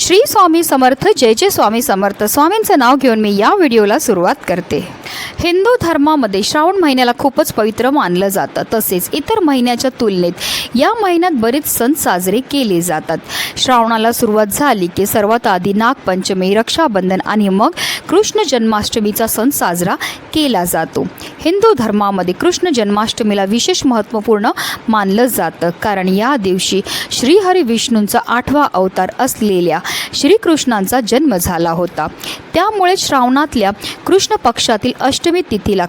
श्री स्वामी समर्थ जय जय स्वामी समर्थ. स्वामींचं नाव घेऊन मी या व्हिडिओला सुरुवात करते. हिंदू धर्मामध्ये श्रावण महिन्याला खूपच पवित्र मानलं जातं. तसेच इतर महिन्याच्या तुलनेत या महिन्यात बरेच सण साजरे केले जातात. श्रावणाला सुरुवात झाली की सर्वात आधी नागपंचमी रक्षाबंधन आणि मग कृष्ण जन्माष्टमीचा सण साजरा केला जातो. हिंदू धर्मामध्ये कृष्ण जन्माष्टमीला विशेष महत्त्वपूर्ण मानलं जातं. कारण या दिवशी श्रीहरी विष्णूंचा आठवा अवतार असलेल्या श्रीकृष्णांचा जन्म झाला होता. त्यामुळे श्रावणातल्या कृष्ण पक्षातील अष्टमी तिथीला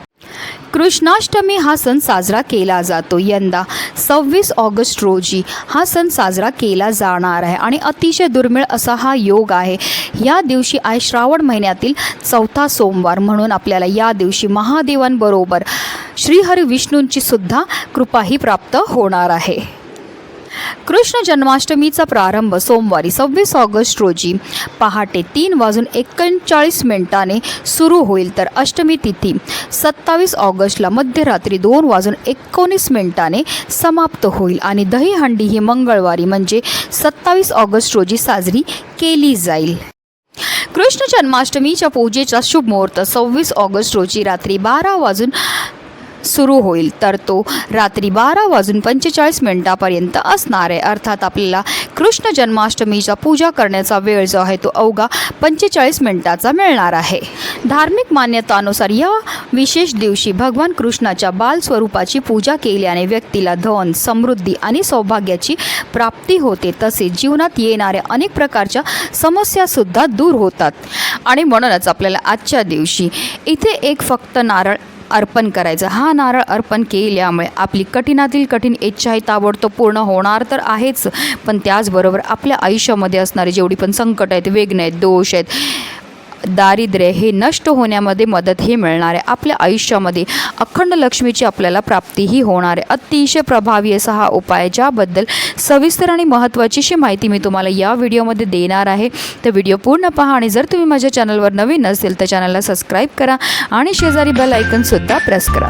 कृष्णाष्टमी हा सण साजरा केला जातो. यंदा सव्वीस ऑगस्ट रोजी हा सण साजरा केला जाणार आहे आणि अतिशय दुर्मिळ असा हा योग आहे. या दिवशी आहे श्रावण महिन्यातील चौथा सोमवार म्हणून आपल्याला या दिवशी महादेवांबरोबर श्रीहरी विष्णूंची सुद्धा कृपाही प्राप्त होणार आहे. कृष्ण जन्माष्टमीचा प्रारंभ सोमवारी सव्वीस ऑगस्ट रोजी पहाटे तीन वाजून एकोणचाळीस मिनिटाने सुरू होईल तर अष्टमी तिथी. सत्तावीस ऑगस्टला मध्यरात्री दोन वाजून एकोणीस मिनिटाने समाप्त होईल आणि दहीहंडी ही मंगळवारी म्हणजे सत्तावीस ऑगस्ट रोजी साजरी केली जाईल. कृष्ण जन्माष्टमीच्या पूजेचा शुभ मुहूर्त सव्वीस ऑगस्ट रोजी रात्री बारा वाजून सुरू होईल. तर तो रात्री बारा वाजून पंचेचाळीस मिनिटापर्यंत असणार आहे. अर्थात आपल्याला कृष्ण जन्माष्टमीचा पूजा करण्याचा वेळ जो आहे तो अवघा पंचेचाळीस मिनिटाचा मिळणार आहे. धार्मिक मान्यतानुसार या विशेष दिवशी भगवान कृष्णाच्या बाल स्वरूपाची पूजा केल्याने व्यक्तीला धन समृद्धी आणि सौभाग्याची प्राप्ती होते. तसेच जीवनात येणाऱ्या अनेक प्रकारच्या समस्यासुद्धा दूर होतात. आणि म्हणूनच आपल्याला आजच्या दिवशी इथे एक फक्त नारळ अर्पण करायचं. हा नारळ अर्पण केल्यामुळे आपली कठीणातील कठीण इच्छा ही ताबडतोब पूर्ण होणार तर आहेच. पण त्याचबरोबर आपल्या आयुष्यामध्ये असणारे जेवढी पण संकट आहेत वेगणे आहेत दोष आहेत दारिद्र्य हे नष्ट होण्यामध्ये मदत हे मिळणार. आहे आपल्या आयुष्यामध्ये अखंड लक्ष्मीची आपल्याला प्राप्तीही होणार आहे. अतिशय प्रभावी असा हा उपाय ज्याबद्दल सविस्तर आणि महत्त्वाची अशी माहिती मी तुम्हाला या व्हिडिओमध्ये देणार आहे. तर व्हिडिओ पूर्ण पहा आणि जर तुम्ही माझ्या चॅनलवर नवीन असेल तर चॅनलला सबस्क्राईब करा आणि शेजारी बेल ऐकनसुद्धा प्रेस करा.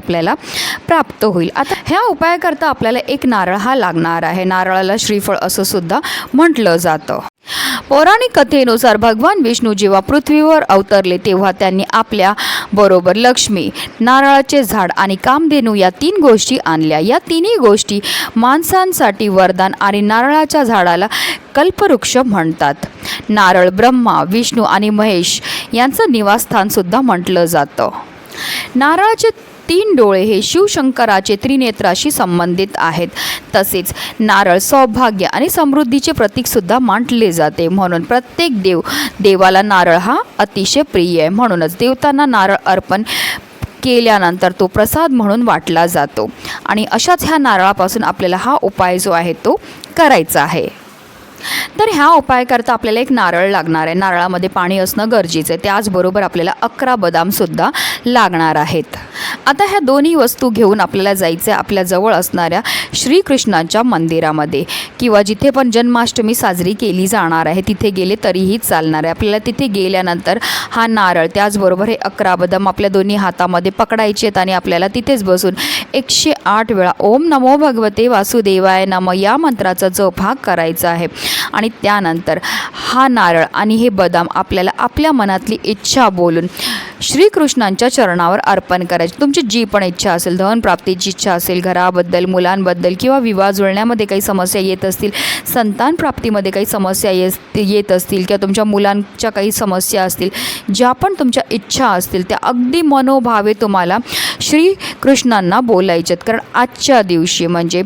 आपल्याला प्राप्त होईल. आता ह्या उपायाकरता आपल्याला एक नारळ हा लागणार आहे. नारळाला श्रीफळ असं सुद्धा म्हटलं जातं. पौराणिक कथेनुसार भगवान विष्णू जेव्हा पृथ्वीवर अवतरले तेव्हा त्यांनी आपल्या बरोबर लक्ष्मी नारळाचे झाड आणि कामधेनू या तीन गोष्टी आणल्या. या तिन्ही गोष्टी माणसांसाठी वरदान आणि नारळाच्या झाडाला कल्पवृक्ष म्हणतात. नारळ ब्रह्मा विष्णू आणि महेश यांचं निवासस्थानसुद्धा म्हटलं जातं. नारळाचे तीन डोळे हे शिवशंकराचे त्रिनेत्राशी संबंधित आहेत. तसेच नारळ सौभाग्य आणि समृद्धीचे प्रतीकसुद्धा मांडले जाते. म्हणून प्रत्येक देव देवाला नारळ हा अतिशय प्रिय आहे. म्हणूनच देवतांना नारळ अर्पण केल्यानंतर तो प्रसाद म्हणून वाटला जातो. आणि अशाच ह्या नारळापासून आपल्याला हा उपाय जो आहे तो करायचा आहे. तर ह्या उपायाकरता आपल्याला एक नारळ लागणार आहे. नारळामध्ये पाणी असणं गरजेचं आहे. त्याचबरोबर आपल्याला अकरा बदामसुद्धा लागणार आहेत. आता ह्या दोन्ही वस्तू घेऊन आपल्याला जायचं आहे आपल्या जवळ असणाऱ्या श्रीकृष्णाच्या मंदिरामध्ये. किंवा जिथे पण जन्माष्टमी साजरी केली जाणार आहे तिथे गेले तरीही चालणार आहे. आपल्याला तिथे गेल्यानंतर हा नारळ त्याचबरोबर हे अकरा बदाम आपल्या दोन्ही हातामध्ये पकडायचे आहेत आणि आपल्याला तिथेच बसून एकशे आठ वेळा. ओम नमो भगवते वासुदेवाय नम. या मंत्राचा जप हा करायचा आहे. आणि त्यानंतर हा नारळ आणि हे बदाम आपल्याला आपल्या मनातली इच्छा बोलून श्रीकृष्णांच्या चरणावर अर्पण करायची. तुमची जी पण इच्छा असेल धन प्राप्तीची इच्छा असेल घराबद्दल मुलांबद्दल किंवा विवाह जुळण्यामध्ये काही समस्या येत असतील संतान प्राप्तीमध्ये काही समस्या येत येत असतील किंवा तुमच्या मुलांच्या काही समस्या असतील ज्या पण तुमच्या इच्छा असतील त्या अगदी मनोभावे तुम्हाला श्री कृष्णांना बोलायचे कारण आजच्या दिवशी म्हणजे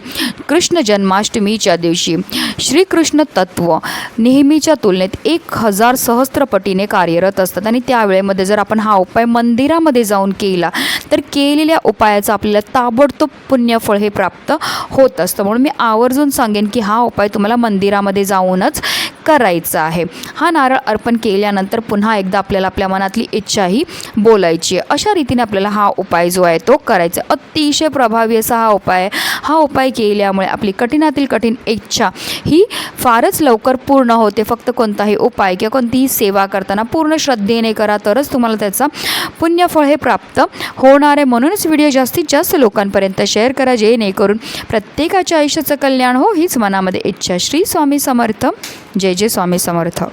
कृष्ण जन्माष्टमीच्या दिवशी श्रीकृष्ण तत्व नेहमीच्या तुलनेत एक हजार सहस्त्रपटीने कार्यरत असतात. आणि त्यावेळेमध्ये जर आपण हा उपाय मंदिरामध्ये जाऊन केला तर केलेल्या उपायाचं आपल्याला ताबडतोब पुण्यफळ हे प्राप्त होत असतं. म्हणून मी आवर्जून सांगेन की हा उपाय तुम्हाला मंदिरामध्ये जाऊनच करायचा आहे. हा नारळ अर्पण केल्यानंतर पुन्हा एकदा आपल्याला आपल्या मनातली इच्छाही बोलायची आहे. अशा रीतीने आपल्याला हा उपाय जो आहे तो करायचा आहे. अतिशय प्रभावी असा हा उपाय आहे. हा उपाय केल्यामुळे आपली कठीणातील कठीण इच्छा ही फारच लवकर पूर्ण होते. फक्त कोणताही उपाय किंवा कोणतीही सेवा करताना पूर्ण श्रद्धेने करा तरच तुम्हाला त्याचा पुण्यफळ हे प्राप्त होणार आहे. म्हणूनच व्हिडिओ जास्तीत जास्त लोकांपर्यंत शेअर करा. जेणेकरून प्रत्येकाच्या आयुष्याचं कल्याण हो हीच मनामध्ये इच्छा. श्री स्वामी समर्थ. जय जय जय स्वामी समर्थ.